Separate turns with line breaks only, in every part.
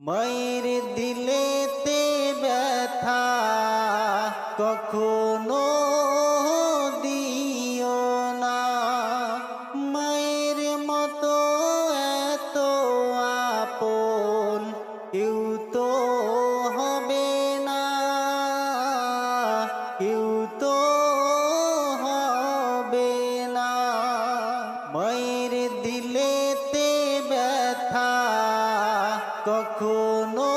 মায়ের দিলেতে ব্যথা কখনো দিও না। মায়ের মতো এত আপন কেউ তো হবে না। কেউ তো হবে না। মায়ের দিলেতে কখনো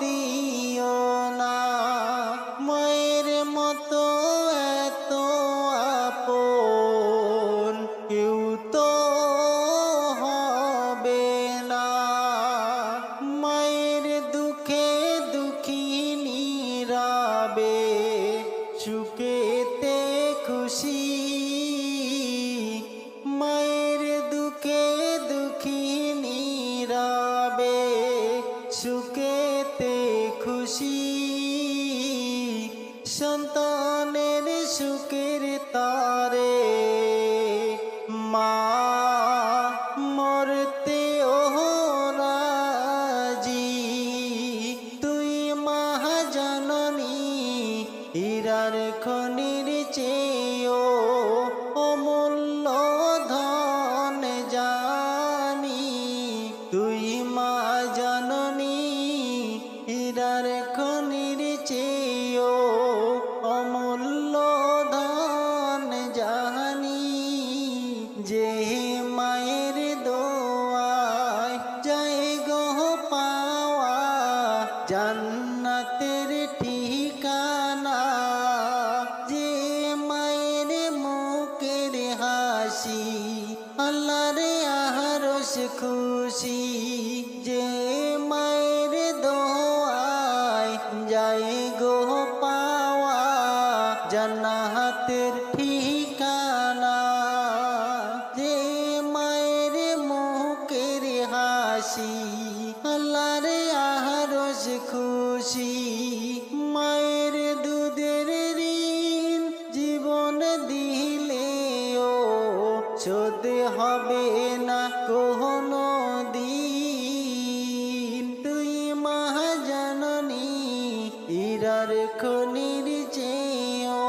দিও না। মায়ের মতো এত আপন কেউ তো হবে না। মায়ের দুঃখে দুঃখিনী রাবে সুখেতে সন্তানের সুখের তারে মা মরতে রাজি তুই মহাজননী, হীরার খনির চেয়েও অমূল্য ধন জানি। তুই মা জননী হীরার যে মায়ের দোয়ায় জয় গো পাওয়া জান্নাতের ঠিকানা। যে মায়ের মুখের হাসি, আল্লাহর আহরস খুশি। যে মায়ের দোয়ায় যায় গো পাওয়া জান্নাতের ঠিকানা হাসি আল্লাহর আহরস খুশি, মায়ের দুধের ঋণ জীবন দিলেও শোধ হবে না কোনো দিন। তুই মহাজননী, ইরার খনির চেয়েও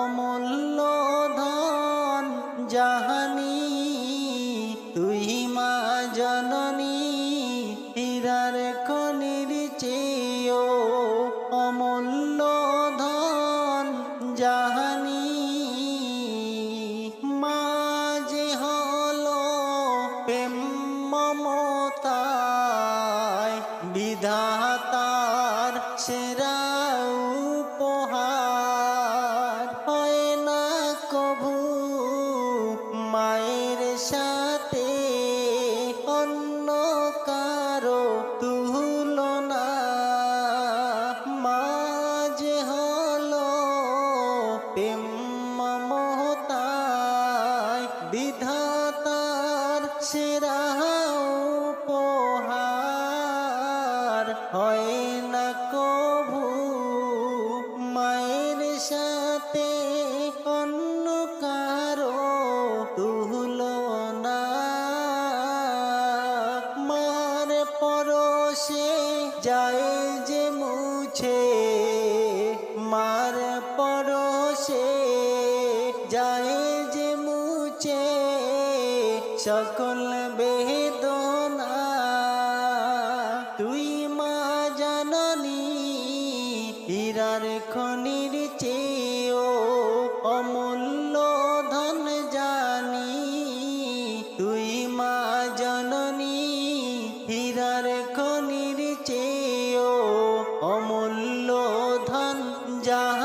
অমূল্য ধন, জাহানি খনির চেয়েও অমূল্য ধন জাহানি। মাঝে হলো প্রেম মমতায় বিধাতার সেরা উপহার, হয় না কভু মায়ের সাথে অন্য কারও তুলনা। মার পরশে যায় যে মুছে, মার পরশে যায় যে মুছে, সকল হীরার খনির চেয়েও অমূল্য ধন জানি। তুই মা জননী, হীরার খনির চেয়েও অমূল্য ধন জাহানি